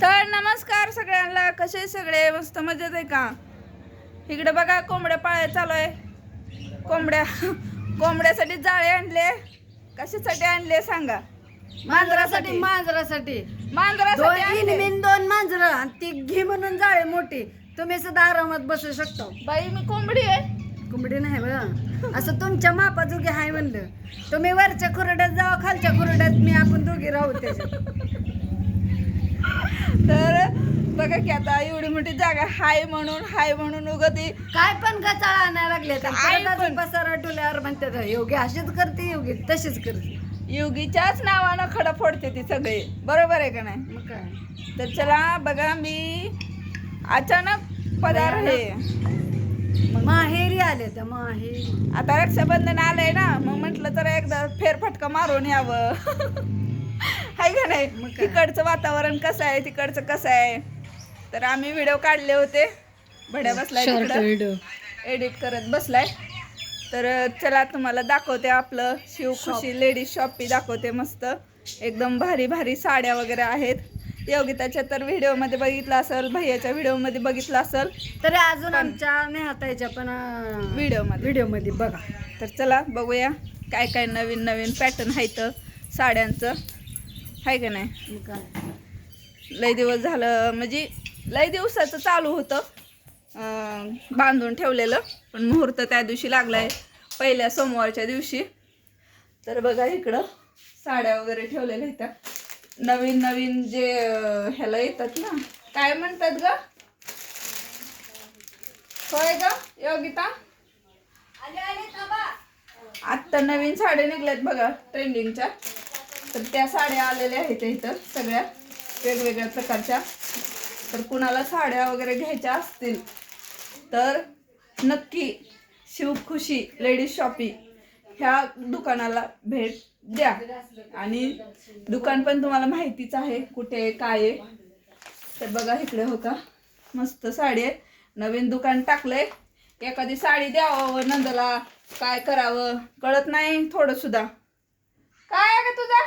तर नमस्कार सगळ्यांना. कसे सगळे? मस्त मजेत आहे का? इकडे बघा कोंबड्या पाळायला चालू आहे कोंबड्या कोंबड्यासाठी जाळे आणले. कशासाठी आणले सांगा? मांजरासाठी मांजरासाठी. मांजरासाठी आणले. दोन मांजर. आणि ती घे म्हणून जाळे मोठी. तुम्ही सुद्धा आरामात बसू शकता. बाई मी कोंबडी आहे. कोंबडी नाही बघा. असं तुमच्या मापाजोगे हाय म्हणलं. तुम्ही वरच्या खुरड्यात जावा खालच्या खुरड्यात मी आपण दोघे राहू त्याच्यात. तर बघा की आता एवढी मोठी जागा हाय म्हणून हाय म्हणून उग ती काय पण गचाळ आणायला लागले तर अजून पण. पसारा टोल्यावर म्हणतात योगी अशीच करते योगी तशीच करते. योगीच्याच नावानं खडं फोडते ती सगळे. बरोबर आहे का नाही? मग काय? तर चला बघा मी अचानक पदार्थ आहे. माहेरी आले त्या माहेरी. आता रक्षाबंधन आलंय ना मग म्हटलं तर एकदा फेरफटका मारून यावं. हाय का नाही? तिकडचं वातावरण कसं आहे तिकडचं कसं आहे? तर आम्ही व्हिडिओ काढले होते. भड्या बसलाय एडिट करत बसलाय. तर चला तुम्हाला दाखवते आपलं. शिवखुशी लेडीज शॉपी दाखवते मस्त. एकदम भारी भारी साड्या वगैरे आहेत. योगिताच्या तर व्हिडिओमध्ये बघितलं असेल भैयाच्या व्हिडिओमध्ये बघितलं असेल. तरी अजून आमच्या नेहाताईच्या पण व्हिडिओमध्ये व्हिडिओमध्ये. बघा. तर चला बघूया काय काय नवीन नवीन पॅटर्न आहेत साड्यांचं. आहे का नाही? लय दिवस झालं म्हणजे लय दिवसाचं चालू होतं बांधून ठेवलेलं पण मुहूर्त त्या दिवशी लागलाय पहिल्या सोमवारच्या दिवशी. तर बघा इकडं साड्या वगैरे ठेवलेल्या आहेत नवीन नवीन जे ह्याला येतात ना काय म्हणतात ग? होय ग योगिता? आत्ता नवीन साड्या निघल्यात बघा ट्रेंडिंगच्या तर त्या साड्या आलेल्या आहेत इथं सगळ्या वेगवेगळ्या प्रकारच्या. तर कुणाला साड्या वगैरे घ्यायच्या असतील तर नक्की शिवखुशी लेडीज शॉपी ह्या दुकानाला भेट द्या. आणि दुकान पण तुम्हाला माहितीच आहे कुठे आहे, काय आहे. तर बघा इकडे हो का. मस्त साडी आहे. नवीन दुकान टाकलंय. एखादी साडी द्यावं नंदला. काय करावं कळत नाही थोडं सुद्धा. काय आहे का तुझा?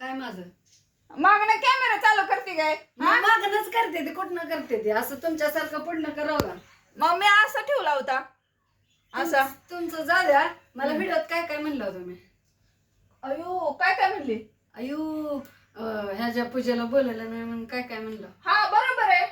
काय माझं? मागणं कॅमेरा चालू करते काय? मागणच करते ते कुठनं करते ते? असं तुमच्यासारखं पुढनं करावं का मग मी असं ठेवला होता. असा. तुमचं जाऊ द्या मला व्हिडिओत काय काय म्हणलं होतं मी? अयो काय काय म्हणली? अयो अं, ह्याच्या पूजेला बोलवलं नाही म्हणून काय काय म्हणलं? हा बरोबर आहे.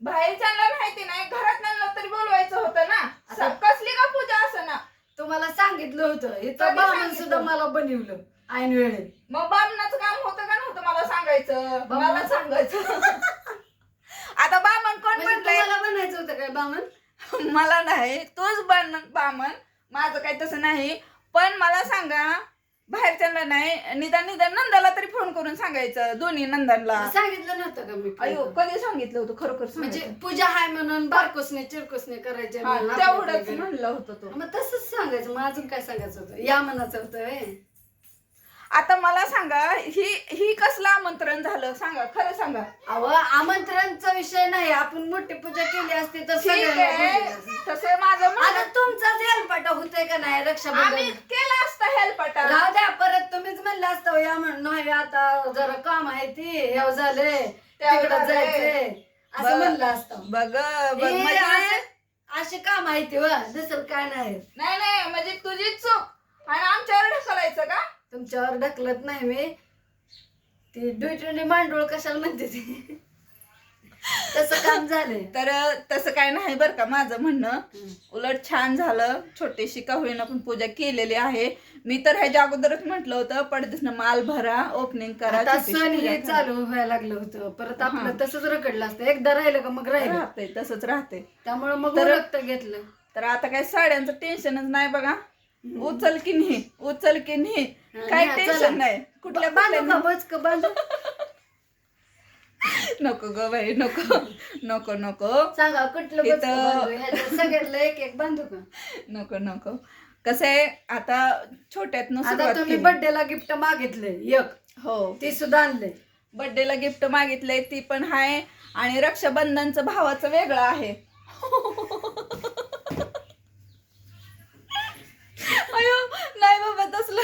बाहेरच्यांना माहिती नाही घरात तरी बोलवायचं होतं ना. आता- स- कसली का पूजा असं ना? तुम्हाला सांगितलं होतं इथं कधी बामण सांगितलं? सुद्धा मला बनवलं ऐन वेळेत मग बामणाचं काम होतं का नव्हतं मला सांगायचं? मला सांगायचं. आता बामण कोण म्हणजे म्हटलंय? तुम्हाला बनायचं होतं काय बामण? मला नाही तूच बन बामण. माझं काही तसं नाही. पण मला सांगा बाहेरच्यांना नाही. निदान निदान नंदाला तरी फोन करून सांगायचं दोन्ही नंदांना. सांगितलं नव्हतं का मी अयो कधी सांगितलं होतं? खरोखर म्हणजे. पूजा हाय म्हणून बारकोसने चिरकोसने करायचे तेवढंच. म्हणलं होतं तो. मग तसंच सांगायचं मग अजून काय सांगायचं होतं? या मनाचं होतं. आता मला सांगा ही ही कसलं आमंत्रण झालं? सांगा खरं सांगा. अहो आमंत्रणचा विषय नाही. आपण मोठी पूजा केली असती तर ठीक सगळ्यांना आहे. बोलवलं असतं. तसं माझं आता तुमचाच हेलपाटा होतोय का नाही आम्ही रक्षाबंधन केलं असतं हेल्प राहू द्या परत तुम्हीच म्हणलं असतं या म्हण नाही आता जरा काम आहे ती हे झाले तिकडं झालंय. जायचंय. असं. म्हणलं असतं. बघ बघ हे म्हणजे असे- असे काम आहे ते वा दुसरं काय नाही. नाही नाही म्हणजे तुझीच चूक. आणि आमच्यावर ढकलायचं का? तुमच्यावर ढकलत नाही मी. ती ड्युटी मांडूळ कशाला म्हणते ती? तसं काम झालंय. तर तसं काय नाही बरं का माझं म्हणणं. उलट छान झालं. छोटीशी का होईना पण पूजा केलेली आहे. मी तर ह्याच्या अगोदरच म्हटलं होतं पडदेसनं माल भरा ओपनिंग करा आता छोटीशी सण पूजा हे करा. चालू व्हायला लागलं होतं. परत. आपलं तसंच रकडलं असतं. एकदा राहिलं का मग राहिलं? राहते तसंच राहते त्यामुळे मग तर- रक्त घेतलं. तर आता काय साड्यांचं टेन्शनच नाही बघा. उचल की नाही उचल की नाही. काय. टेन्शन नाही. कुठल्या बांधू बचक नको ग बाई नको. नको नको. सांगा कुठलं सगळ्यातलं एक एक बांधू का? नको नको. कसं आहे आता छोट्यातनं आता तुम्ही. बर्थडेला गिफ्ट मागितले एक. हो. ते सुद्धा आणले बर्थडेला गिफ्ट मागितलंय ती पण आहे. आणि रक्षाबंधनचं भावाचं वेगळं आहे अयो नाही बाबा तसलं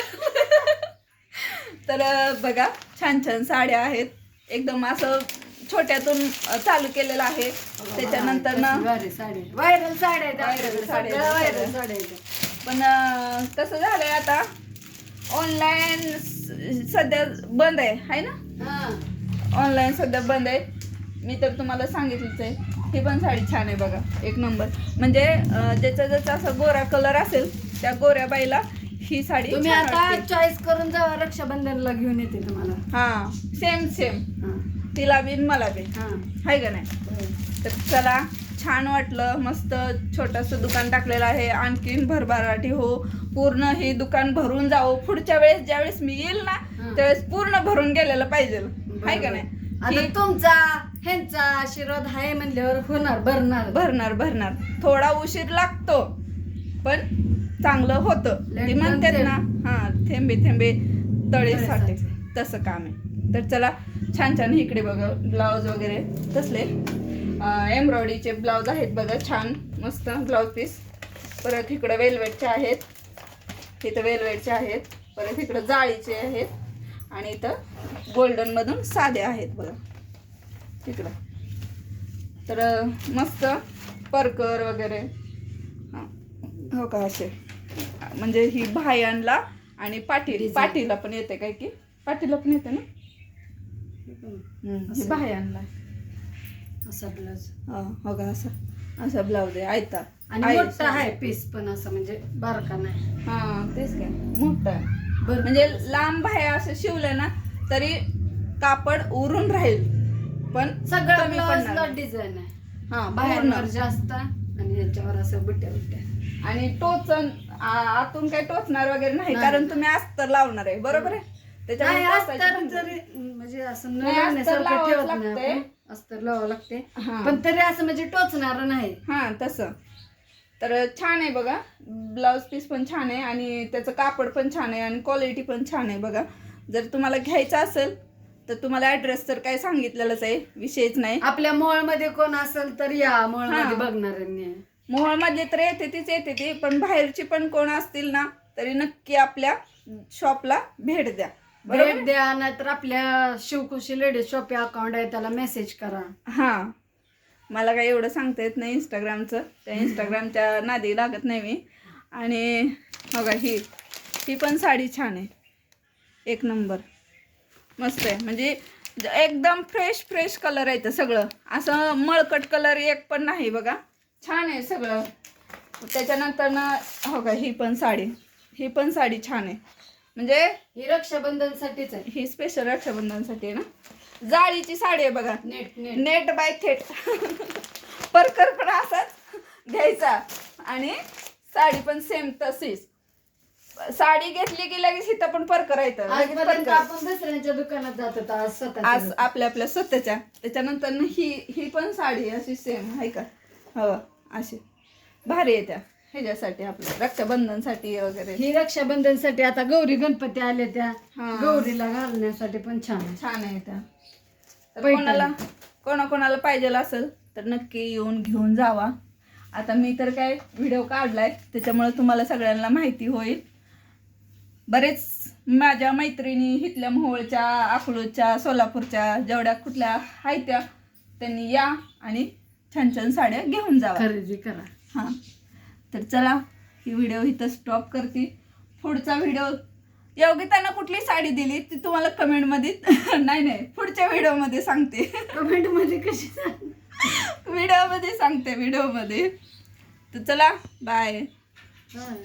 तर बघा छान छान साड्या आहेत. एकदम असं छोट्यातून चालू केलेलं आहे. त्याच्यानंतर ना व्हायरल साड्या व्हायरल पण कसं झालंय आता. ऑनलाईन सध्या बंद आहे. हाय ना? हा. ऑनलाईन सध्या बंद आहे. मी तर तुम्हाला सांगितलंच आहे. ही पण साडी छान आहे बघा. एक नंबर. म्हणजे ज्याचा ज्याचा असा गोरा कलर असेल त्या गोऱ्या बाईला ही साडी तुम्ही छान आता वाटते. चॉईस करून जावा रक्षाबंधनला घेऊन येते तुम्हाला. हा सेम सेम हा. तिला बी न मला बी हा. हाय का नाही? तर चला छान वाटलं मस्त छोटंसं दुकान टाकलेलं आहे. आणखीन भरभराटी हो. पूर्ण हे दुकान भरून जावं. पुढच्या वेळेस ज्यावेळेस मी येईल ना हं. त्यावेळेस पूर्ण भरून गेलेलं पाहिजे. हाय का नाही? आता ही तुमचा ह्यांचा आशीर्वाद आहे म्हणल्यावर होणार भरणार. भरणार भरणार. थोडा उशीर लागतो. पण चांगलं होतं. ते म्हणतात. ना हा थेंबे थेंबे तळे साठे. तसं काम आहे. तर चला छान छान इकडे बघा ब्लाऊज वगैरे तसले. एम्ब्रॉयडरीचे ब्लाऊज आहेत बघा छान मस्त ब्लाऊज पीस. परत इकडं वेलवेटचे आहेत. इथं वेलवेटचे आहेत. परत इकडं जाळीचे आहेत. आणि इथं गोल्डन मधून साधे आहेत बघा. तिकडं तर मस्त परकर वगैरे. हा. हो का असे. म्हणजे ही भायांना आणि पाटील. पाटीला पण येते काय की? पाटीला पण येते ना? हे असं. भायांना असा ब्लाउज. हा, हो का असा. असा ब्लाऊज आहे आयता. आणि मोठा. आहे पीस पण असं म्हणजे बारका नाही. हा तेच काय. मोठा आहे. बरं. म्हणजे लांब बाह्या असं शिवलं ना तरी कापड उरून राहील. पण पडणार. डिझाईन आहे. हा पूर्ण. जास्त आणि याच्यावर असं बुट्या बुट्या आणि टोचन आ- आतून काही टोचणार वगैरे नाही नाही. कारण तुम्ही अस्तर लावणार आहे बरोबर आहे त्याच्यामुळे नाही टोचायची अस्तर पण- जरी म्हणजे असं न नाही, अस्तर लावण्यासारखं लावावंच ठेवत नाही लागतंय. आपण. अस्तर लावावं लागते हा. पण तरी असं म्हणजे टोचणार नाही हा तसं तर छान आहे बघा ब्लाऊज पीस पण छान आहे आणि त्याचं कापड पण छान आहे आणि क्वालिटी पण छान आहे बघा जर तुम्हाला घ्यायचं असेल तर तुम्हाला ॲड्रेस तर काय सांगितलेलंच आहे विषयच नाही. आपल्या मोळमध्ये कोण असेल तर या मोळमध्ये हा. बघणाऱ्यांनी. मोहळमधली तर येते तीच येते ती पण बाहेरची पण कोण असतील ना तरी नक्की आपल्या शॉपला भेट द्या. बरोबर भेट द्या नाहीतर आपल्या शिवकुशी लेडीज शॉपी अकाउंट आहे त्याला मेसेज करा. हा. मला काही एवढं सांगता येत नाही इंस्टाग्रामचं त्या इंस्टाग्रामच्या नादी लागत नाही मी. आणि बघा ही ही पण साडी छान आहे. एक नंबर. मस्त आहे. म्हणजे एकदम फ्रेश फ्रेश कलर आहे इथं सगळं. असं मळकट कलर एक पण नाही बघा. छान आहे सगळं. त्याच्यानंतर ना हो का ही पण साडी. ही पण साडी छान आहे. म्हणजे ही रक्षाबंधन साठीच आहे. ही स्पेशल रक्षाबंधनसाठी आहे ना? जाळीची साडी आहे बघा. Net net. नेट बाय थेट. परकर पण असाच घ्यायचा. आणि साडी पण सेम तशीच. साडी घेतली की लगेच इथं पण लगेच आजपर्यंत परकर. आपण दुसऱ्यांच्या दुकानात जात होतो आज आज स्वतः आपल्या आपल्या स्वतःच्या. त्याच्यानंतर ना ही ही पण साडी अशी सेम आहे का? हो अशी. भारी आहे त्या. ह्याच्यासाठी आपल्या रक्षाबंधनसाठी वगैरे. ही रक्षाबंधनसाठी आता गौरी गणपती आले त्या. हा. गौरीला घालण्यासाठी पण छान आहे. छान आहे त्या. तर पैठणी. कोणाला कोणाकोणाला पाहिजे असेल तर नक्की येऊन घेऊन जावा. आता मी तर काय व्हिडिओ काढलाय त्याच्यामुळे तुम्हाला सगळ्यांना माहिती होईल. बरेच माझ्या मैत्रिणी इथल्या मोहोळच्या अकलूजच्या सोलापूरच्या जेवढ्या कुठल्या आहेत त्या त्यांनी या आणि छान छान साड्या घेऊन जावा. खरेदी करा. हां. तर चला ही व्हिडिओ इथं स्टॉप करते. पुढचा व्हिडिओ योगितानं कुठली साडी दिली ती तुम्हाला कमेंटमध्ये नाही नाही पुढच्या व्हिडिओमध्ये सांगते. कमेंटमध्ये कशी सांग व्हिडिओमध्ये सांगते व्हिडिओमध्ये तर चला बाय.